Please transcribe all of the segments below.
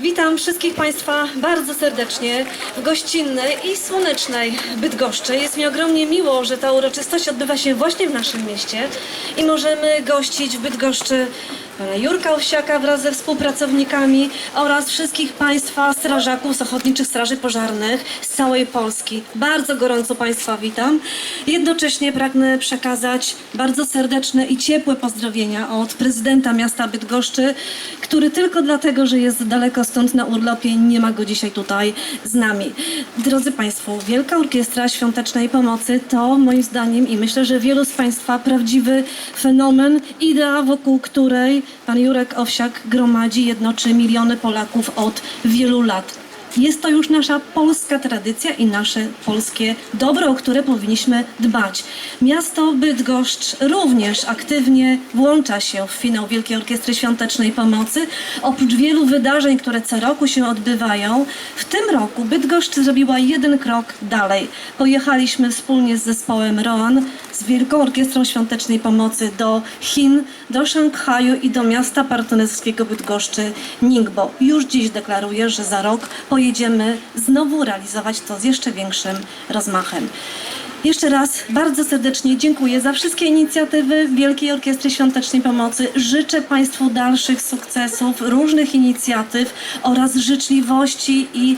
Witam wszystkich Państwa bardzo serdecznie w gościnnej i słonecznej Bydgoszczy. Jest mi ogromnie miło, że ta uroczystość odbywa się właśnie w naszym mieście i możemy gościć w Bydgoszczy pana Jurka Owsiaka wraz ze współpracownikami oraz wszystkich Państwa strażaków z Ochotniczych Straży Pożarnych z całej Polski. Bardzo gorąco Państwa witam. Jednocześnie pragnę przekazać bardzo serdeczne i ciepłe pozdrowienia od prezydenta miasta Bydgoszczy, który tylko dlatego, że jest daleko stąd na urlopie, nie ma go dzisiaj tutaj z nami. Drodzy Państwo, Wielka Orkiestra Świątecznej Pomocy to moim zdaniem i myślę, że wielu z Państwa prawdziwy fenomen, idea wokół której pan Jurek Owsiak gromadzi, jednoczy miliony Polaków od wielu lat. Jest to już nasza polska tradycja i nasze polskie dobro, o które powinniśmy dbać. Miasto Bydgoszcz również aktywnie włącza się w finał Wielkiej Orkiestry Świątecznej Pomocy. Oprócz wielu wydarzeń, które co roku się odbywają, w tym roku Bydgoszcz zrobiła jeden krok dalej. Pojechaliśmy wspólnie z zespołem Roan z Wielką Orkiestrą Świątecznej Pomocy do Chin, do Szanghaju i do miasta partnerskiego Bydgoszczy Ningbo. Już dziś deklaruję, że za rok pojedziemy znowu realizować to z jeszcze większym rozmachem. Jeszcze raz bardzo serdecznie dziękuję za wszystkie inicjatywy Wielkiej Orkiestry Świątecznej Pomocy. Życzę Państwu dalszych sukcesów, różnych inicjatyw oraz życzliwości i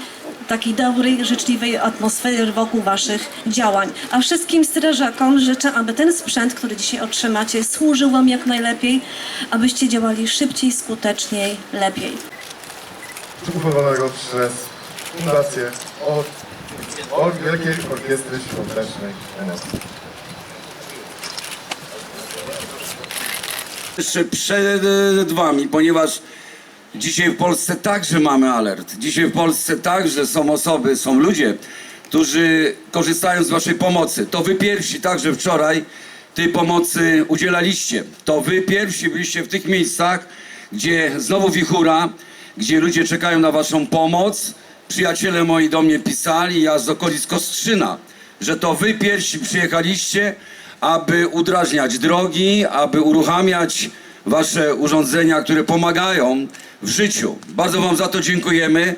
takiej dobrej, życzliwej atmosfery wokół Waszych działań. A wszystkim strażakom życzę, aby ten sprzęt, który dzisiaj otrzymacie, służył Wam jak najlepiej, abyście działali szybciej, skuteczniej, lepiej. ufundowanego przez Fundację od, od Wielkiej Orkiestry Świątecznej jeszcze przed wami, ponieważ dzisiaj w Polsce także mamy alert. Dzisiaj w Polsce także są osoby, są ludzie, którzy korzystają z waszej pomocy. To wy pierwsi także wczoraj tej pomocy udzielaliście. To wy pierwsi byliście w tych miejscach, gdzie znowu wichura, gdzie ludzie czekają na waszą pomoc. Przyjaciele moi do mnie pisali, ja z okolic Kostrzyna, że to wy pierwsi przyjechaliście, aby udrażniać drogi, aby uruchamiać wasze urządzenia, które pomagają w życiu. Bardzo wam za to dziękujemy.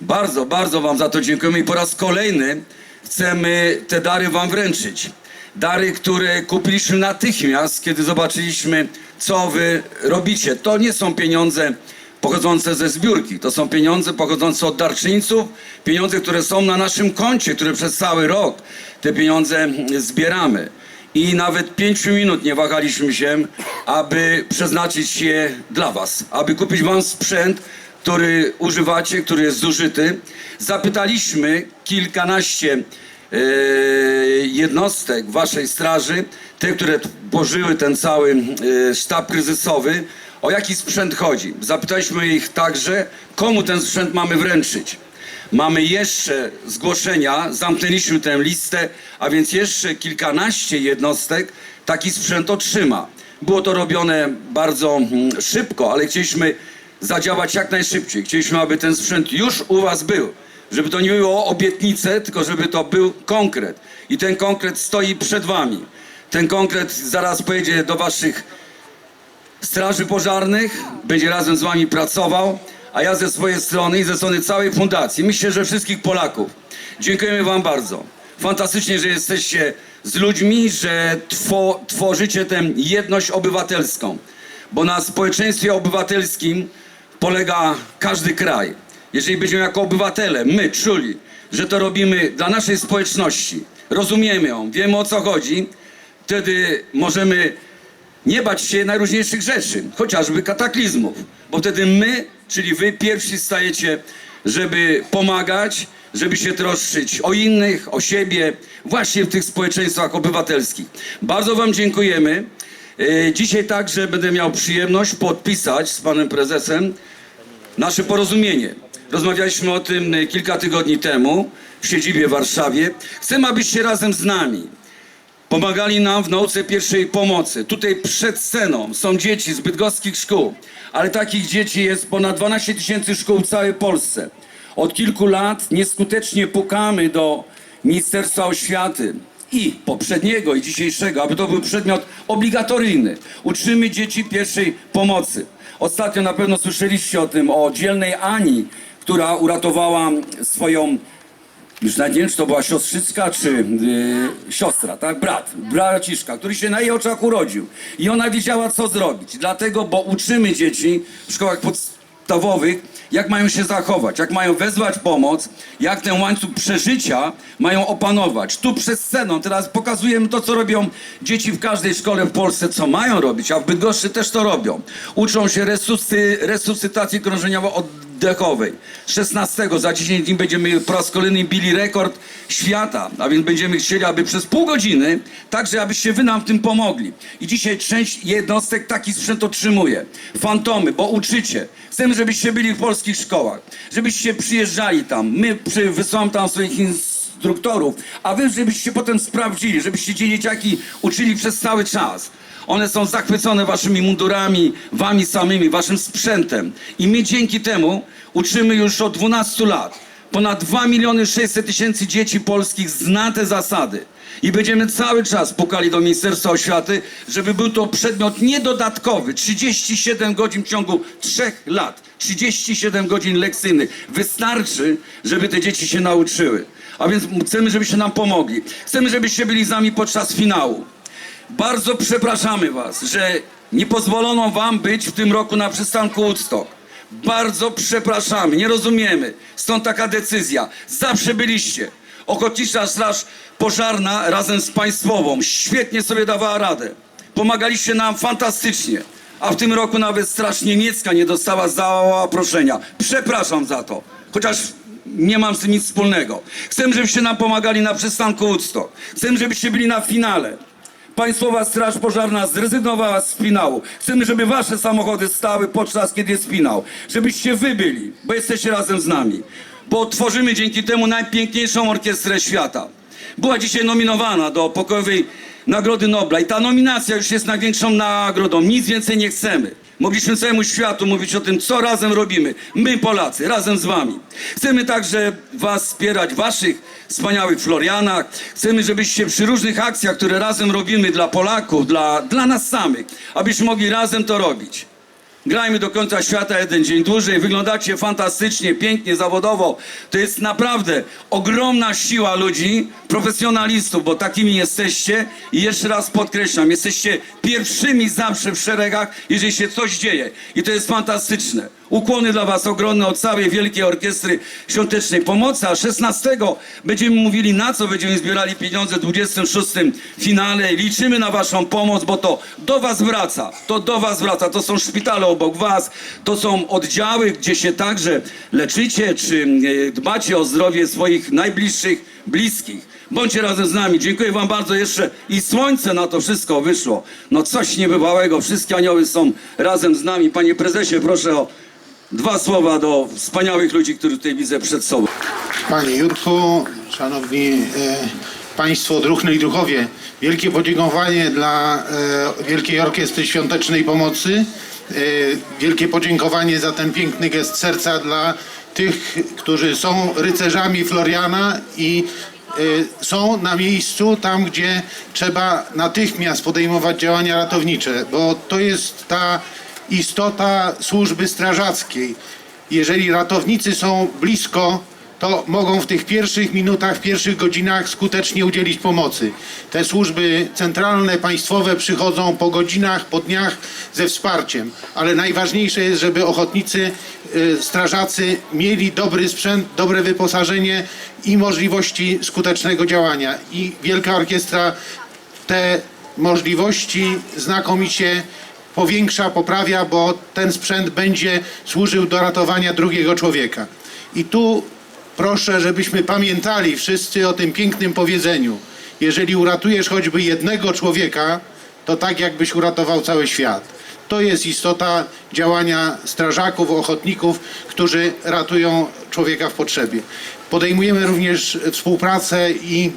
Bardzo, bardzo wam za to dziękujemy i po raz kolejny chcemy te dary wam wręczyć. Dary, które kupiliśmy natychmiast, kiedy zobaczyliśmy, co wy robicie. To nie są pieniądze pochodzące ze zbiórki. To są pieniądze pochodzące od darczyńców, pieniądze, które są na naszym koncie, które przez cały rok te pieniądze zbieramy. I nawet pięciu minut nie wahaliśmy się, aby przeznaczyć je dla Was, aby kupić Wam sprzęt, który używacie, który jest zużyty. Zapytaliśmy kilkanaście e, jednostek Waszej straży, te, które tworzyły ten cały e, sztab kryzysowy, o jaki sprzęt chodzi. Zapytaliśmy ich także, komu ten sprzęt mamy wręczyć. Mamy jeszcze zgłoszenia, zamknęliśmy tę listę, a więc jeszcze kilkanaście jednostek taki sprzęt otrzyma. Było to robione bardzo mm, szybko, ale chcieliśmy zadziałać jak najszybciej. Chcieliśmy, aby ten sprzęt już u Was był. Żeby to nie było obietnice, tylko żeby to był konkret. I ten konkret stoi przed Wami. Ten konkret zaraz pojedzie do Waszych straży pożarnych, będzie razem z wami pracował, a ja ze swojej strony i ze strony całej fundacji, myślę, że wszystkich Polaków, dziękujemy wam bardzo. Fantastycznie, że jesteście z ludźmi, że two, tworzycie tę jedność obywatelską, bo na społeczeństwie obywatelskim polega każdy kraj. Jeżeli będziemy jako obywatele, my czuli, że to robimy dla naszej społeczności, rozumiemy ją, wiemy o co chodzi, wtedy możemy nie bać się najróżniejszych rzeczy, chociażby kataklizmów, bo wtedy my, czyli wy pierwsi stajecie, żeby pomagać, żeby się troszczyć o innych, o siebie, właśnie w tych społeczeństwach obywatelskich. Bardzo wam dziękujemy. E, Dzisiaj także będę miał przyjemność podpisać z panem prezesem nasze porozumienie. Rozmawialiśmy o tym e, kilka tygodni temu w siedzibie w Warszawie. Chcemy, abyście razem z nami Pomagali nam w nauce pierwszej pomocy. Tutaj przed sceną są dzieci z bydgoskich szkół, ale takich dzieci jest ponad 12 tysięcy szkół w całej Polsce. Od kilku lat nieskutecznie pukamy do Ministerstwa Oświaty, i poprzedniego i dzisiejszego, aby to był przedmiot obligatoryjny. Uczymy dzieci pierwszej pomocy. Ostatnio na pewno słyszeliście o tym, o dzielnej Ani, która uratowała swoją już nie wiem, czy to była siostrzycka, czy yy, siostra, tak? Brat, braciszka, który się na jej oczach urodził. I ona wiedziała, co zrobić. Dlatego, bo uczymy dzieci w szkołach podstawowych, jak mają się zachować, jak mają wezwać pomoc, jak ten łańcuch przeżycia mają opanować. Tu przed sceną teraz pokazujemy to, co robią dzieci w każdej szkole w Polsce, co mają robić, a w Bydgoszczy też to robią. Uczą się resuscy, resuscytacji krążeniowo-oddechowej. 16 za 10 dni będziemy po raz kolejny bili rekord świata, a więc będziemy chcieli, aby przez pół godziny, także abyście wy nam w tym pomogli. I dzisiaj część jednostek taki sprzęt otrzymuje. Fantomy, bo uczycie. Chcemy, żebyście byli w polskich szkołach, żebyście przyjeżdżali tam. My przy, wysyłam tam swoich instruktorów, a wy żebyście potem sprawdzili, żebyście dzieciaki uczyli przez cały czas. One są zachwycone waszymi mundurami, wami samymi, waszym sprzętem. I my dzięki temu uczymy już od 12 lat. Ponad 2 miliony 600 tysięcy dzieci polskich zna te zasady. I będziemy cały czas pukali do Ministerstwa Oświaty, żeby był to przedmiot niedodatkowy. 37 godzin w ciągu 3 lat. 37 godzin lekcyjnych. Wystarczy, żeby te dzieci się nauczyły. A więc chcemy, żebyście nam pomogli. Chcemy, żebyście byli z nami podczas finału. Bardzo przepraszamy Was, że nie pozwolono Wam być w tym roku na przystanku Woodstock. Bardzo przepraszamy, nie rozumiemy. Stąd taka decyzja. Zawsze byliście. Ochotnicza Straż Pożarna razem z Państwową świetnie sobie dawała radę. Pomagaliście nam fantastycznie. A w tym roku nawet Straż Niemiecka nie dostała zaproszenia. Przepraszam za to. Chociaż nie mam z tym nic wspólnego. Chcemy, żebyście nam pomagali na przystanku Woodstock. Chcemy, żebyście byli na finale. Państwowa Straż Pożarna zrezygnowała z finału. Chcemy, żeby wasze samochody stały podczas, kiedy jest finał. Żebyście wy byli, bo jesteście razem z nami. Bo tworzymy dzięki temu najpiękniejszą orkiestrę świata. Była dzisiaj nominowana do pokojowej Nagrody Nobla i ta nominacja już jest największą nagrodą. Nic więcej nie chcemy. Mogliśmy całemu światu mówić o tym, co razem robimy. My, Polacy, razem z wami. Chcemy także was wspierać waszych wspaniałych Florianach. Chcemy, żebyście przy różnych akcjach, które razem robimy dla Polaków, dla, dla nas samych, abyśmy mogli razem to robić. Grajmy do końca świata jeden dzień dłużej. Wyglądacie fantastycznie, pięknie, zawodowo. To jest naprawdę ogromna siła ludzi, profesjonalistów, bo takimi jesteście. I jeszcze raz podkreślam, jesteście pierwszymi zawsze w szeregach, jeżeli się coś dzieje. I to jest fantastyczne. Ukłony dla Was ogromne od całej Wielkiej Orkiestry Świątecznej Pomocy. A 16 będziemy mówili, na co będziemy zbierali pieniądze w 26 finale. Liczymy na Waszą pomoc, bo to do Was wraca. To do Was wraca. To są szpitale obok Was. To są oddziały, gdzie się także leczycie, czy e, dbacie o zdrowie swoich najbliższych, bliskich. Bądźcie razem z nami. Dziękuję Wam bardzo jeszcze. I słońce na to wszystko wyszło. No coś niebywałego. Wszystkie anioły są razem z nami. Panie prezesie, proszę o dwa słowa do wspaniałych ludzi, których tutaj widzę przed sobą. Panie Jurku, Szanowni e, Państwo, druhny i druhowie, wielkie podziękowanie dla e, Wielkiej Orkiestry Świątecznej Pomocy, e, wielkie podziękowanie za ten piękny gest serca dla tych, którzy są rycerzami Floriana i e, są na miejscu tam, gdzie trzeba natychmiast podejmować działania ratownicze, bo to jest ta istota służby strażackiej. Jeżeli ratownicy są blisko, to mogą w tych pierwszych minutach, w pierwszych godzinach skutecznie udzielić pomocy. Te służby centralne, państwowe przychodzą po godzinach, po dniach ze wsparciem, ale najważniejsze jest, żeby ochotnicy, y, strażacy mieli dobry sprzęt, dobre wyposażenie i możliwości skutecznego działania. I Wielka Orkiestra te możliwości znakomicie powiększa, poprawia, bo ten sprzęt będzie służył do ratowania drugiego człowieka. I tu proszę, żebyśmy pamiętali wszyscy o tym pięknym powiedzeniu. Jeżeli uratujesz choćby jednego człowieka, to tak jakbyś uratował cały świat. To jest istota działania strażaków, ochotników, którzy ratują człowieka w potrzebie. Podejmujemy również współpracę i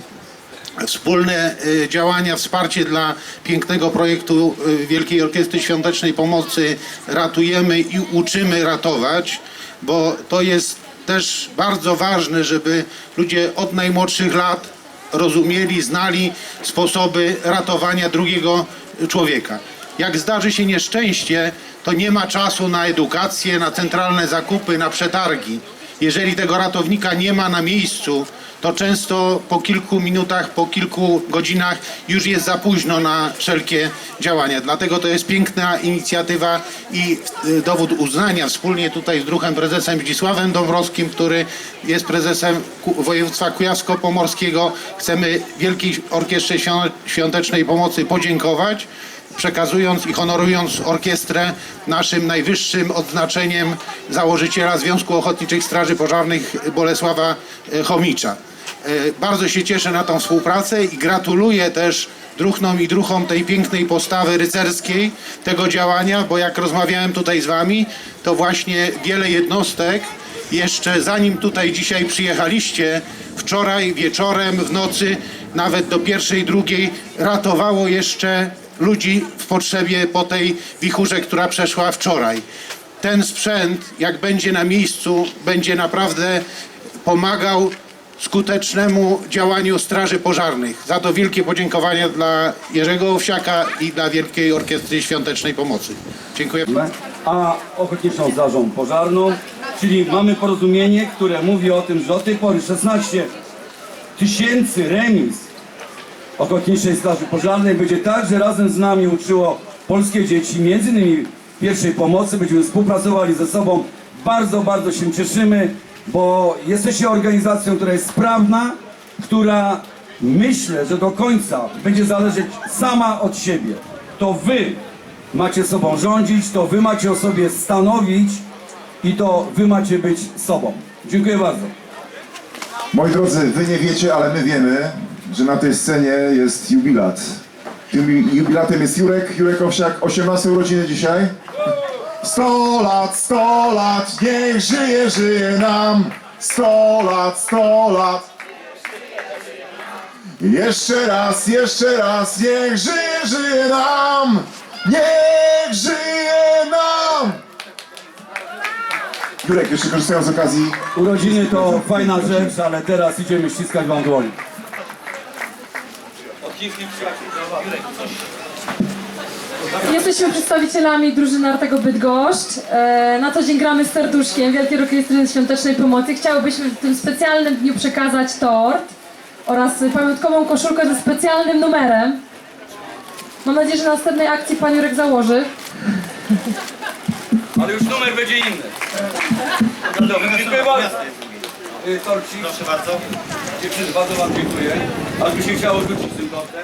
wspólne y, działania, wsparcie dla pięknego projektu y, Wielkiej Orkiestry Świątecznej Pomocy Ratujemy i uczymy ratować, bo to jest też bardzo ważne, żeby ludzie od najmłodszych lat rozumieli, znali sposoby ratowania drugiego człowieka. Jak zdarzy się nieszczęście, to nie ma czasu na edukację, na centralne zakupy, na przetargi. Jeżeli tego ratownika nie ma na miejscu, to często po kilku minutach, po kilku godzinach już jest za późno na wszelkie działania. Dlatego to jest piękna inicjatywa i y, dowód uznania wspólnie tutaj z druhem prezesem Zdzisławem Dąbrowskim, który jest prezesem województwa kujawsko-pomorskiego. Chcemy Wielkiej Orkiestrze Świąt- Świątecznej Pomocy podziękować przekazując i honorując orkiestrę naszym najwyższym odznaczeniem założyciela Związku Ochotniczych Straży Pożarnych Bolesława e, Chomicza. E, Bardzo się cieszę na tą współpracę i gratuluję też druhnom i druhom tej pięknej postawy rycerskiej tego działania, bo jak rozmawiałem tutaj z wami, to właśnie wiele jednostek jeszcze zanim tutaj dzisiaj przyjechaliście, wczoraj wieczorem, w nocy, nawet do pierwszej, drugiej, ratowało jeszcze ludzi w potrzebie po tej wichurze, która przeszła wczoraj. Ten sprzęt, jak będzie na miejscu, będzie naprawdę pomagał skutecznemu działaniu Straży Pożarnych. Za to wielkie podziękowania dla Jerzego Owsiaka i dla Wielkiej Orkiestry Świątecznej Pomocy. Dziękuję. a Ochotniczą Strażą Pożarną, czyli mamy porozumienie, które mówi o tym, że do tej pory 16 tysięcy remis Ochotniczej Straży Pożarnej będzie także razem z nami uczyło polskie dzieci, między innymi pierwszej pomocy, będziemy współpracowali ze sobą. Bardzo, bardzo się cieszymy, bo jesteście organizacją, która jest sprawna, która myślę, że do końca będzie zależeć sama od siebie. To wy macie sobą rządzić, to wy macie o sobie stanowić i to wy macie być sobą. Dziękuję bardzo. Moi drodzy, wy nie wiecie, ale my wiemy, że na tej scenie jest jubilat. Jubilatem jest Jurek, Jurek Owsiak, 18 urodziny dzisiaj. 100 lat, 100 lat, niech żyje, żyje nam. 100 lat, 100 lat. Jeszcze raz, jeszcze raz, niech żyje, żyje nam. Niech żyje nam. Jurek, jeszcze korzystając z okazji, Urodziny to fajna rzecz, ale teraz idziemy ściskać wam dłoń. Jesteśmy przedstawicielami drużyny Artego Bydgoszcz. E, Na co dzień gramy z serduszkiem Wielkiej Orkiestry Świątecznej Pomocy. Chciałybyśmy w tym specjalnym dniu przekazać tort oraz pamiątkową koszulkę ze specjalnym numerem. Mam nadzieję, że na następnej akcji Pan Jurek założy. Ale już numer będzie inny. Dobra, dziękuję bardzo. Torcik. Proszę bardzo. Dziewczyny, bardzo wam dziękuję. Ale by się chciało rzucić z tym tortem.